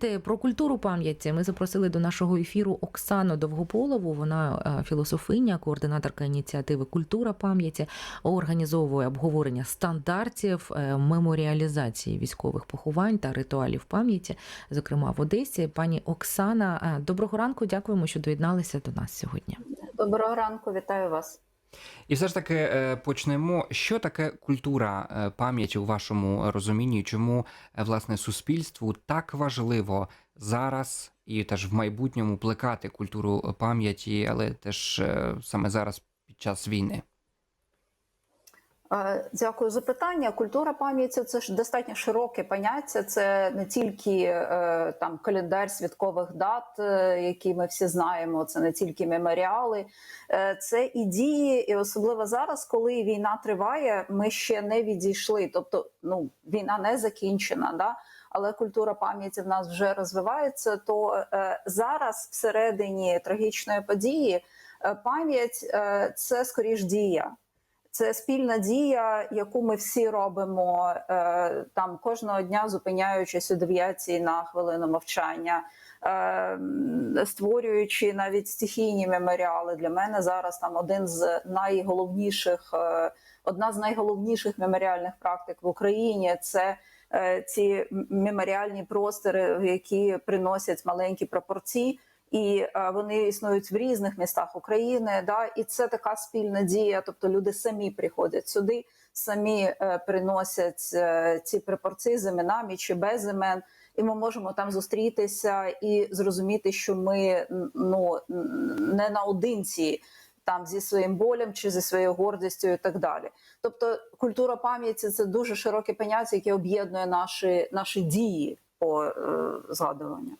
Поговорити про культуру пам'яті ми запросили до нашого ефіру Оксану Довгополову. Вона е, філософиня, координаторка ініціативи Культура пам'яті, організовує обговорення стандартів е, меморіалізації військових поховань та ритуалів пам'яті, зокрема в Одесі. Пані Оксана, е, доброго ранку. Дякуємо, що доєдналися до нас сьогодні. Доброго ранку, вітаю вас. І все ж таки е, почнемо. Що таке культура е, пам'яті у вашому розумінні? Чому е, власне суспільству так важливо зараз і теж в майбутньому плекати культуру пам'яті, але теж саме зараз під час війни? Дякую за питання. Культура пам'яті це ж достатньо широке поняття. Це не тільки е, там календар святкових дат, е, які ми всі знаємо. Це не тільки меморіали, Е, це і дії, і особливо зараз, коли війна триває, ми ще не відійшли. Тобто, ну війна не закінчена, да. Але культура пам'яті в нас вже розвивається. То зараз, всередині трагічної події, пам'ять це скоріш дія. Це спільна дія, яку ми всі робимо е, там кожного дня, зупиняючись у дев'ятій на хвилину мовчання, е, створюючи навіть стихійні меморіали. Для мене зараз там один з найголовніших, е, одна з найголовніших меморіальних практик в Україні це. Ці меморіальні простори, які приносять маленькі пропорції, і е, вони існують в різних містах України. Да, і це така спільна дія. Тобто люди самі приходять сюди, самі е, приносять е, ці препарції з іменами чи без імен. І ми можемо там зустрітися і зрозуміти, що ми ну не наодинці там зі своїм болем чи зі своєю гордістю, і так далі. Тобто, культура пам'яті це дуже широке поняття, яке об'єднує наші, наші дії по е, згадуванню.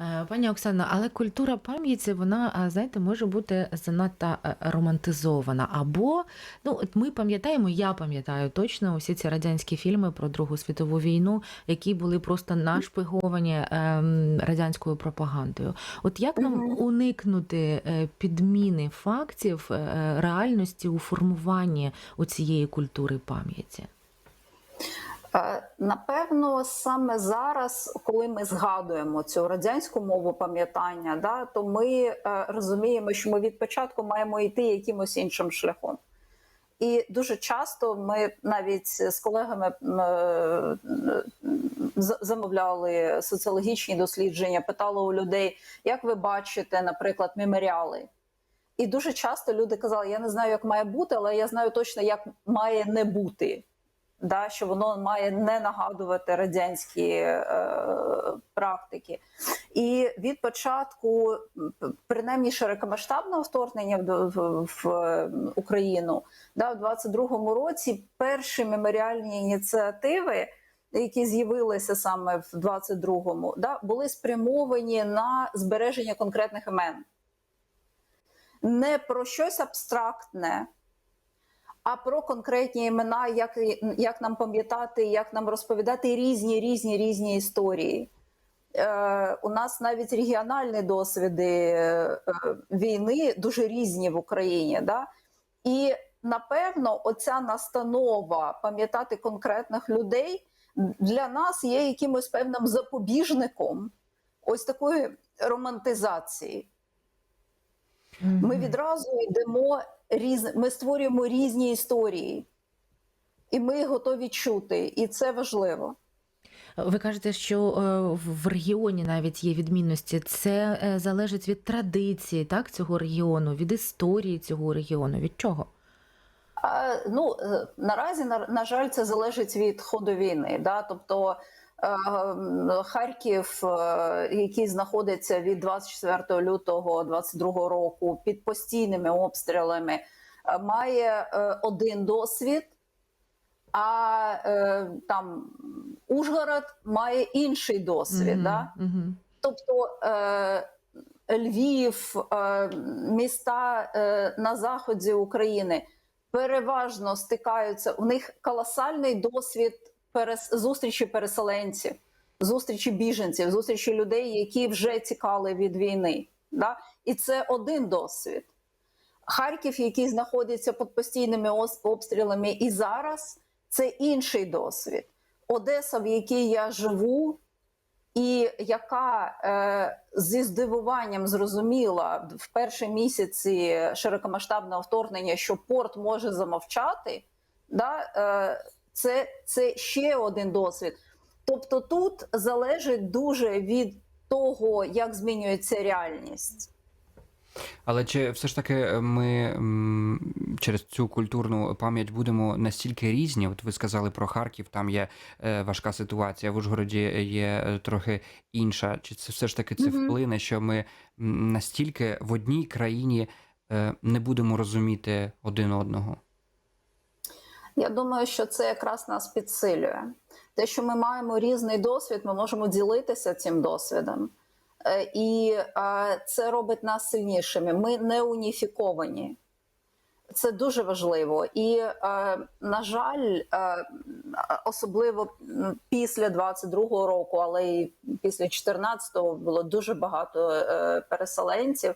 Е, Пані Оксана, але культура пам'яті, вона, знаєте, може бути занадто е, романтизована. Або, ну, от ми пам'ятаємо, я пам'ятаю точно усі ці радянські фільми про Другу світову війну, які були просто нашпиговані ем, радянською пропагандою. От як нам уникнути е, підміни фактів е, реальності у формуванні у цієї культури пам'яті? Е, Напевно, саме зараз, коли ми згадуємо цю радянську мову пам'ятання, да, то ми е, розуміємо, що ми від початку маємо йти якимось іншим шляхом. І дуже часто ми навіть з колегами е, замовляли соціологічні дослідження, питали у людей, як ви бачите, наприклад, меморіали. І дуже часто люди казали: я не знаю, як має бути, але я знаю точно, як має не бути да, що воно має не нагадувати радянські е, практики. І від початку, принаймні широкомасштабного вторгнення в, в, в Україну, да, в 22-му році перші меморіальні ініціативи. Які з'явилися саме в 22-му, да, були спрямовані на збереження конкретних імен, не про щось абстрактне, а про конкретні імена, як, як нам пам'ятати, як нам розповідати різні різні різні історії. Е, у нас навіть регіональні досвіди е, війни дуже різні в Україні. Да? І напевно, оця настанова пам'ятати конкретних людей для нас є якимось певним запобіжником ось такої романтизації. Ми відразу йдемо різ... ми створюємо різні історії, і ми готові чути, і це важливо. Ви кажете, що е, в регіоні навіть є відмінності. Це е, залежить від традиції, так, цього регіону, від історії цього регіону. Від чого? А, ну е, наразі на, на жаль, це залежить від ходу війни. Да? Тобто Харків, е, який знаходиться від 24 лютого 22 року під постійними обстрілами, е, має е, один досвід. А е, там Ужгород має інший досвід. Мгм, Да? мгм. Тобто е, Львів, е, міста е, на заході України переважно стикаються. У них колосальний досвід перес, зустрічі переселенців, зустрічі біженців, зустрічі людей, які вже тікали від війни. Да? І це один досвід. Харків, який знаходиться під постійними обстрілами і зараз, це інший досвід. Одеса, в якій я живу, і яка е, зі здивуванням зрозуміла в перші місяці широкомасштабного вторгнення, що порт може замовчати, да, е, це, це ще один досвід. Тобто тут залежить дуже від того, як змінюється реальність. Але чи все ж таки е, ми через цю культурну пам'ять будемо настільки різні? От ви сказали про Харків, там є е, важка ситуація, в Ужгороді є е, трохи інша. Чи це все ж таки це вплине, що ми настільки в одній країні не будемо розуміти один одного? Я думаю, що це якраз нас підсилює. Те, що ми маємо різний досвід, ми можемо ділитися цим досвідом. Е, І це робить нас сильнішими. Ми не уніфіковані. Це дуже важливо. І, е, на жаль, е, особливо після 22-го року, але й після 14-го було дуже багато переселенців.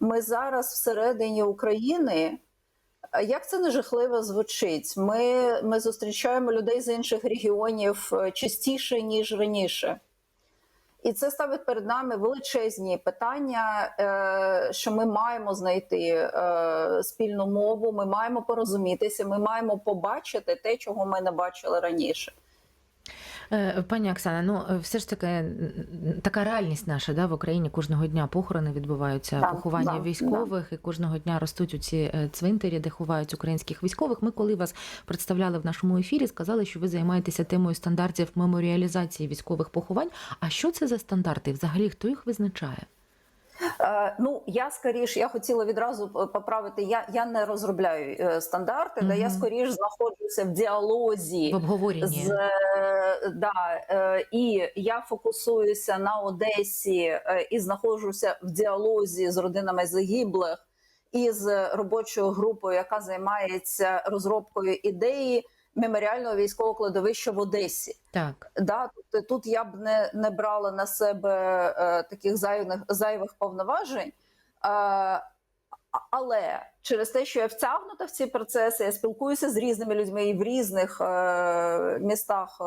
Ми зараз всередині України. А Як це не жахливо звучить? Ми, ми зустрічаємо людей з інших регіонів е, частіше ніж раніше. І це ставить перед нами величезні питання, е, що ми маємо знайти е, спільну мову, ми маємо порозумітися, ми маємо побачити те, чого ми не бачили раніше. Е, Пані Оксана, ну е, все ж таки така реальність наша да, в Україні кожного дня похорони відбуваються, Так, поховання да, військових, і кожного дня ростуть у ці е, цвинтарі, де ховають українських військових. Ми, коли вас представляли в нашому ефірі, сказали, що ви займаєтеся темою стандартів меморіалізації військових поховань. А що це за стандарти? Взагалі, хто їх визначає? Е, ну я скоріш, я хотіла відразу поправити. Я, я не розробляю е, стандарти, да я скоріш знаходжуся в діалозі В обговоренні? з е, да, і я фокусуюся на Одесі і знаходжуся в діалозі з родинами загиблих і з робочою групою, яка займається розробкою ідеї меморіального військового кладовища в Одесі. Так. Да, тобто тут я б не, не брала на себе е, таких зайвих, зайвих повноважень. Е, але через те, що я втягнута в ці процеси, я спілкуюся з різними людьми і в різних е, містах е,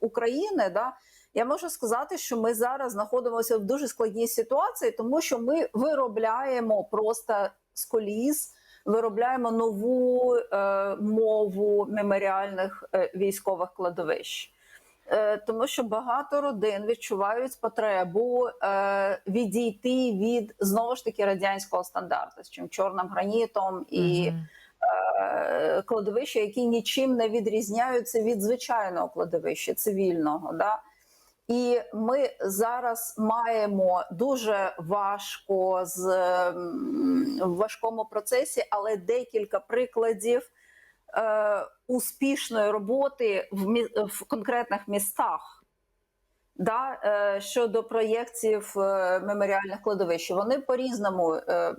України. Да, я можу сказати, що ми зараз знаходимося в дуже складній ситуації, тому що ми виробляємо просто з коліс, виробляємо нову е, мову меморіальних е, військових кладовищ. Е, Тому що багато родин відчувають потребу е, відійти від знову ж таки радянського стандарту з чим чорним гранітом і е, кладовища, які нічим не відрізняються від звичайного кладовища цивільного. Да? І ми зараз маємо дуже важко з в важкому процесі, але декілька прикладів е, успішної роботи в, мі- в конкретних містах. Да, е, щодо проєктів е, меморіальних кладовищ, вони по-різному е,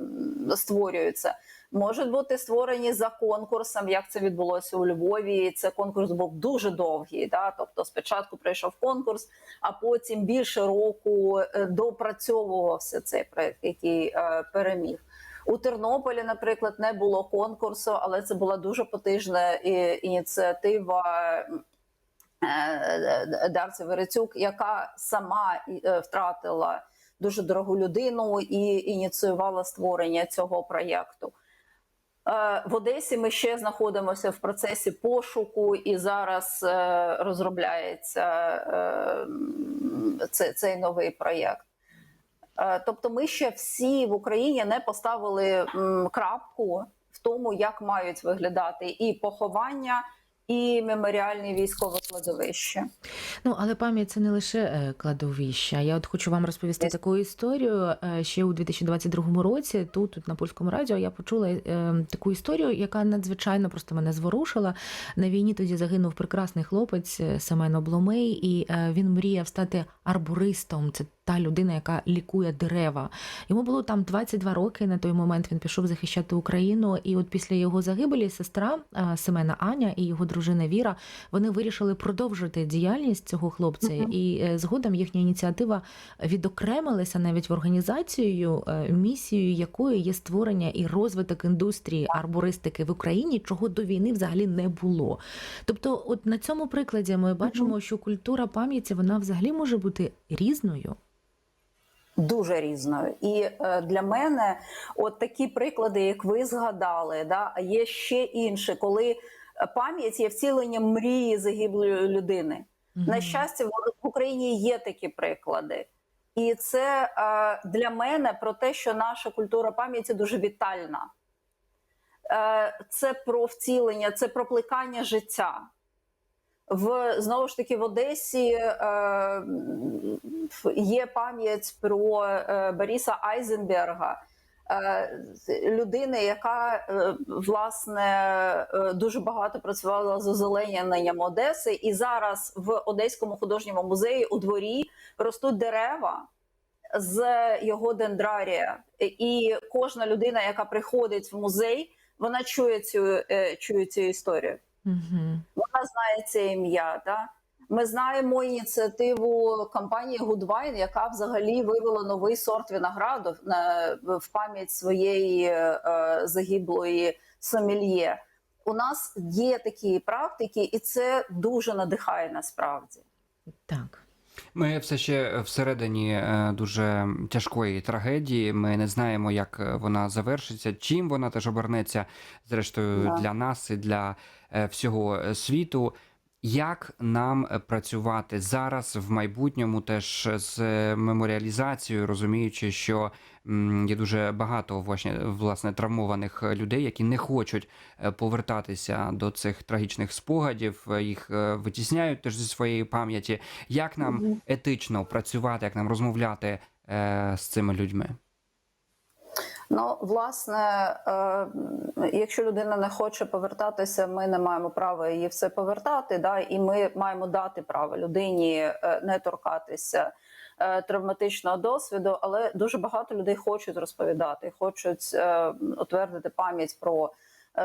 створюються. Можуть бути створені за конкурсом, як це відбулося у Львові. Це конкурс був дуже довгий. Да? Тобто, спочатку прийшов конкурс, а потім більше року е, допрацьовувався цей проект, який е, переміг. У Тернополі, наприклад, не було конкурсу, але це була дуже потижна е, ініціатива Дарці Верецюк, яка сама втратила дуже дорогу людину і ініціювала створення цього проєкту. Е, В Одесі ми ще знаходимося в процесі пошуку, і зараз е, розробляється е, цей новий проєкт. Тобто, ми ще всі в Україні не поставили крапку в тому, як мають виглядати і поховання, і меморіальні військове кладовище. Ну, але пам'ять це не лише е, кладовища. Я от хочу вам розповісти Десь. таку історію. Е, Ще у 2022 році, тут, тут на польському радіо, я почула е, таку історію, яка надзвичайно просто мене зворушила. На війні тоді загинув прекрасний хлопець Семен Обломей, і він мріяв стати арбористом. Це та людина, яка лікує дерева. Йому було там 22 роки. На той момент він пішов захищати Україну. І от після його загибелі сестра Семена Аня і його дружина Віра вони вирішили продовжити діяльність цього хлопця. Мгм. І е, згодом їхня ініціатива відокремилася навіть в організацію, е, місією якої є створення і розвиток індустрії арбористики в Україні, чого до війни взагалі не було. Тобто, от на цьому прикладі ми бачимо, що культура пам'яті вона взагалі може бути різною. Дуже різною, і е, для мене, от такі приклади, як ви згадали, да, є ще інші, коли пам'ять є втіленням мрії загиблої людини. На щастя, в Україні є такі приклади, і це е, для мене про те, що наша культура пам'яті дуже вітальна. Е, це про втілення, це про плекання життя. В знову ж таки в Одесі е, є пам'ять про е, Бориса Айзенберга, людини, яка е, власне е, дуже багато працювала з озелененням Одеси, і зараз в Одеському художньому музеї у дворі ростуть дерева. З його дендрарія, і кожна людина, яка приходить в музей, вона чує цю, е, чує цю історію Угу. вона знає це ім'я. Да? Ми знаємо ініціативу компанії Goodwine, яка взагалі вивела новий сорт винограду на, в пам'ять своєї е, загиблої сомельє. У нас є такі практики, і це дуже надихає насправді. Так. Ми все ще всередині е, дуже тяжкої трагедії. Ми не знаємо, як е, вона завершиться, чим вона теж обернеться, зрештою, Да. для нас і для е, всього е, світу. Як нам е, працювати зараз в майбутньому, теж з е, меморіалізацією, розуміючи, що є дуже багато власне, власне травмованих людей, які не хочуть е, повертатися до цих трагічних спогадів, їх витісняють теж зі своєї пам'яті. Як нам етично працювати, як нам розмовляти з цими людьми? Ну, власне, е, якщо людина не хоче повертатися, ми не маємо права її все повертати. Да? І ми маємо дати право людині е, не торкатися е, травматичного досвіду, але дуже багато людей хочуть розповідати, хочуть утвердити пам'ять про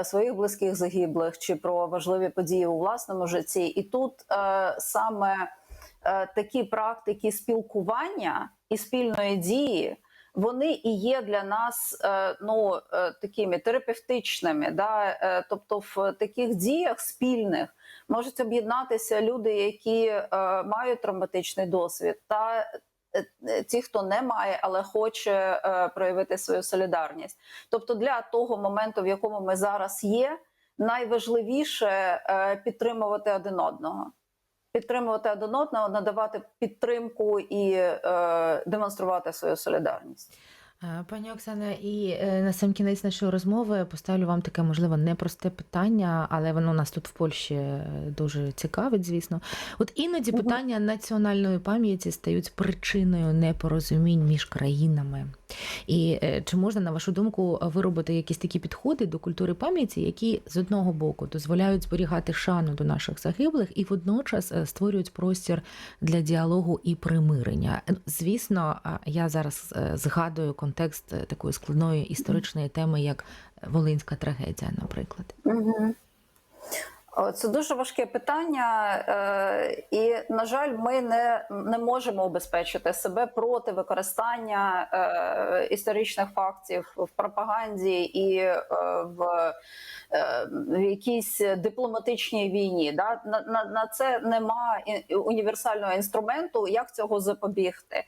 своїх близьких загиблих чи про важливі події у власному житті. І тут саме такі практики спілкування і спільної дії вони і є для нас е, ну е, такими терапевтичними. Да? Е, Тобто, в таких діях спільних можуть об'єднатися люди, які мають травматичний досвід, та ті, хто не має, але хоче проявити свою солідарність. Тобто, для того моменту, в якому ми зараз є, найважливіше підтримувати один одного. Підтримувати один одного, надавати підтримку і е, демонструвати свою солідарність. Е, Пані Оксана, і е, на сам кінець нашої розмови поставлю вам таке, можливо, непросте питання, але воно нас тут в Польщі е, дуже цікавить, звісно. От іноді питання національної пам'яті стають причиною непорозумінь між країнами. І е, чи можна, на вашу думку, виробити якісь такі підходи до культури пам'яті, які з одного боку дозволяють зберігати шану до наших загиблих і водночас е, створюють простір для діалогу і примирення? Е, Звісно, я зараз е, згадую контекст е, такої складної історичної теми, як Волинська трагедія, наприклад. Угу. Це дуже важке питання, е, і на жаль, ми не, не можемо обезпечити себе проти використання е, історичних фактів в пропаганді і е, в, в якійсь дипломатичній війні. На, на, на це нема універсального інструменту, як цього запобігти.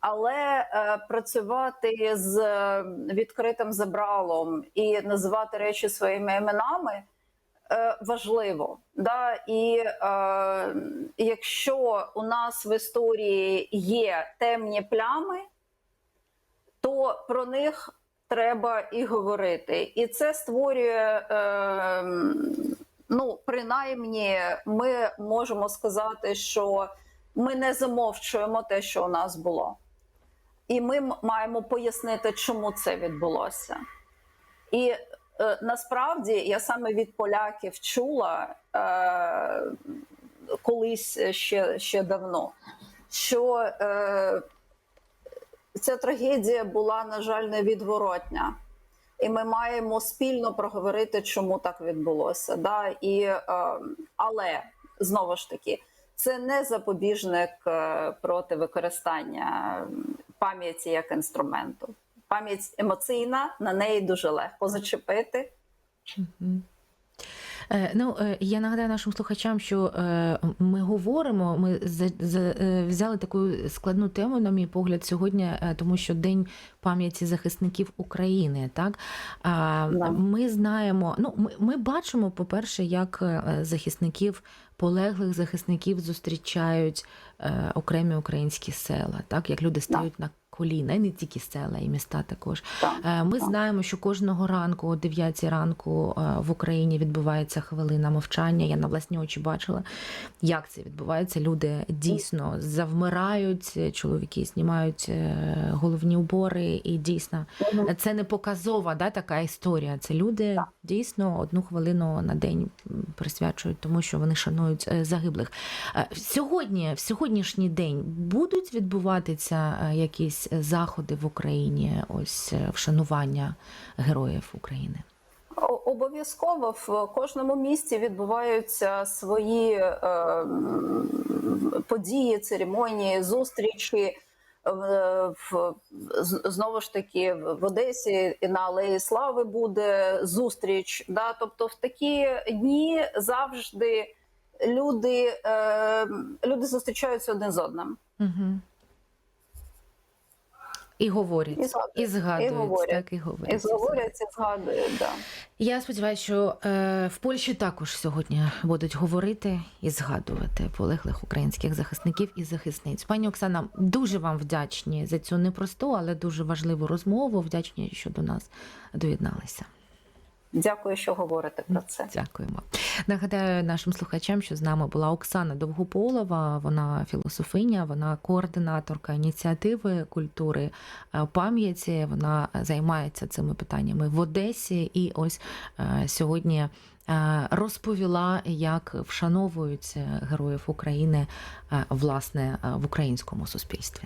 Але е, працювати з відкритим забралом і називати речі своїми іменами важливо. Да? І е, якщо у нас в історії є темні плями, то про них треба і говорити. І це створює. Е, Ну, принаймні, ми можемо сказати, що ми не замовчуємо те, що у нас було. І ми маємо пояснити, чому це відбулося. І е, насправді я саме від поляків чула е, колись ще, ще давно, що е, ця трагедія була, на жаль, невідворотня. І ми маємо спільно проговорити, чому так відбулося. Да? І, е, але знову ж таки, це не запобіжник е, проти використання пам'яті як інструменту. Пам'ять емоційна, на неї дуже легко зачепити. Е, Ну, е, я нагадаю нашим слухачам, що е, ми говоримо, ми взяли таку складну тему, на мій погляд, сьогодні, тому що День пам'яті захисників України. Так Да. ми знаємо, ну ми, ми бачимо, по-перше, як захисників, полеглих захисників зустрічають е, окремі українські села, так як люди стають на коліна, і не тільки села, і міста також. Так, Е, Ми так. знаємо, що кожного ранку, о 9 ранку, е, в Україні відбувається хвилина мовчання. Я на власні очі бачила, як це відбувається. Люди дійсно завмирають, чоловіки знімають е, головні убори, і дійсно це не показова да, така історія. Це люди Так. дійсно одну хвилину на день присвячують тому, що вони шанують загиблих. Сьогодні, в сьогоднішній день, будуть відбуватися е, якісь заходи в Україні, ось е, вшанування героїв України. Обов'язково в кожному місті відбуваються свої е, події, церемонії, зустрічі. В, в, знову ж таки в Одесі і на Алеї Слави буде зустріч. Да? Тобто, в такі дні завжди люди, е, люди зустрічаються один з одним. Угу. І говорять, І згадують. і згадують, і говорять. так і говорять. І зговорять, і згадують. Да. Я сподіваюся, що е, в Польщі також сьогодні будуть говорити і згадувати полеглих українських захисників і захисниць. Пані Оксана, дуже вам вдячні за цю непросту, але дуже важливу розмову. Вдячні, що до нас доєдналися. Дякую, що говорите про це. Дякуємо. Нагадаю нашим слухачам, що з нами була Оксана Довгополова. Вона філософиня, вона координаторка ініціативи культури е, пам'яті. Вона займається цими питаннями в Одесі. І ось е, сьогодні е, розповіла, як вшановують е, героїв України власне в українському суспільстві.